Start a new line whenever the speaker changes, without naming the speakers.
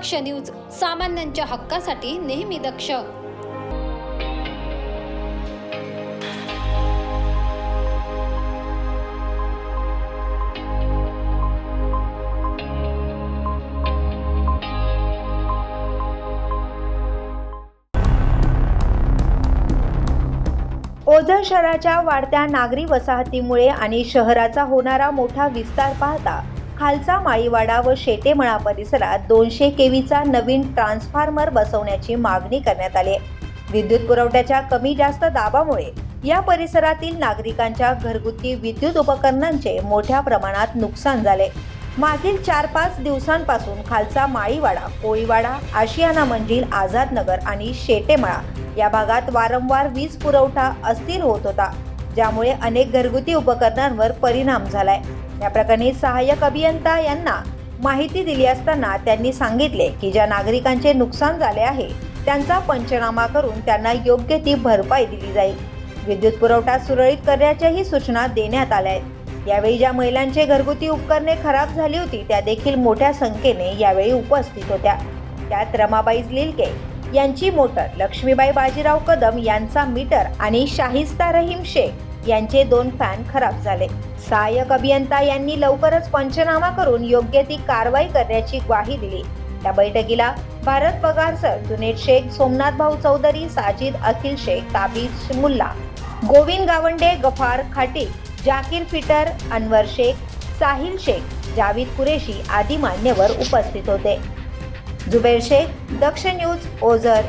दक्ष news सामान्यांच्या हक्कासाठी नेहमी दक्ष.
ओझर शहराच्या वाढत्या नागरी वसाहतीमुळे आणि शहराचा होणारा मोठा विस्तार पाहता खालचा माळीवाडा व शेटेमळा परिसरात दोनशे केवीचा नवीन ट्रान्सफॉर्मर बसवण्याची मागणी करण्यात आली विद्युत पुरवठ्याच्या कमी जास्त दाबामुळे या परिसरातील नागरिकांच्या घरगुती विद्युत उपकरणांचे मोठ्या प्रमाणात नुकसान झाले. मागील चार पाच दिवसांपासून खालचा माळीवाडा कोळीवाडा आशियाना मंजिल आझादनगर आणि शेटेमळा या भागात वारंवार वीज पुरवठा अस्थिर होत होता. ज्यामुळे अनेक घरगुती उपकरणांवर परिणाम झालाय. या प्रकरणी सहाय्यक अभियंता यांना माहिती दिली असताना त्यांनी सांगितले की ज्या नागरिकांचे नुकसान झाले आहे त्यांचा पंचनामा करून त्यांना योग्य ती भरपाई दिली जाईल. विद्युत पुरवठा सुरळीत करण्याच्याही सूचना देण्यात आल्या आहेत. यावेळी ज्या महिलांचे घरगुती उपकरणे खराब झाली होती त्या देखील मोठ्या संख्येने यावेळी उपस्थित होत्या. त्यात रमाबाई लिलके यांची मोटर लक्ष्मीबाई बाजीराव कदम यांचा मीटर आणि शाहिस्ता रहीम शेख यांचे दोन फॅन खराब झाले. सहाय्यक अभियंता यांनी लवकरच पंचनामा करून योग्य ती कारवाई करण्याची ग्वाही दिली. त्या बैठकीला भारत पगार सर जुनेद शेख सोमनाथ भाऊ चौधरी साजिद अखिल शेख ताबीज मुल्ला गोविंद गावंडे गफार खाटी जाकीर फिटर अनवर शेख साहिल शेख जावीद कुरेशी आदी मान्यवर उपस्थित होते. जुबेर शेख दक्ष न्यूज ओझर